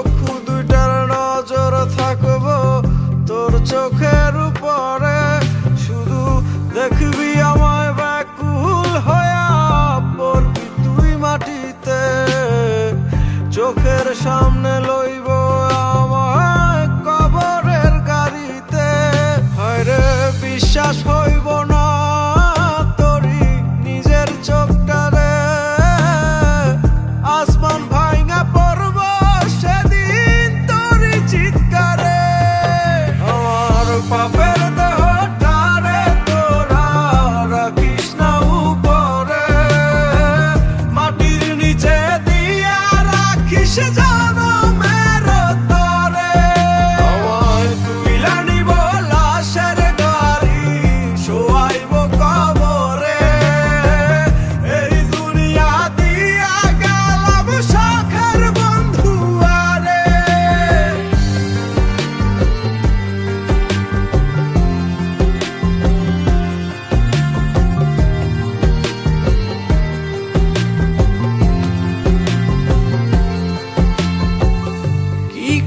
চক্ষু দুইটার নজর থাকব। তোর চোখের উপরে শুধু দেখবি আমায় ব্যাকুল হয়া পড়বি তুই মাটিতে। চোখের সামনে লইব আমায় কবরের গাড়িতে। হরে বিশ্বাস papel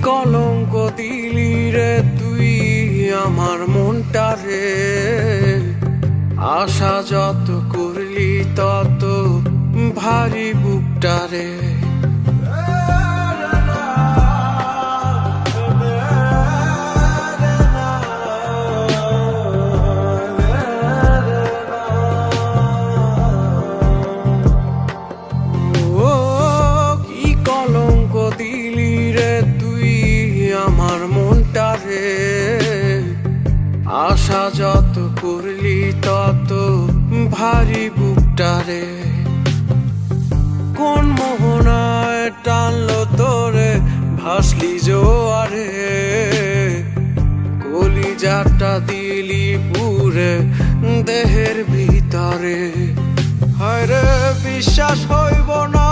কলঙ্ক দিলি রে তুই আমার মনটা রে। আশা যত করলি তত ভারী বুকটা রে। যত করলি তত ভারী বুকটারে কোন মোহনায় টানলো তোরে, ভাসলি জোয়ারে। কলিজাটা দিলি পুরে দেহের ভিতরে। হায় রে, বিশ্বাস হইব না।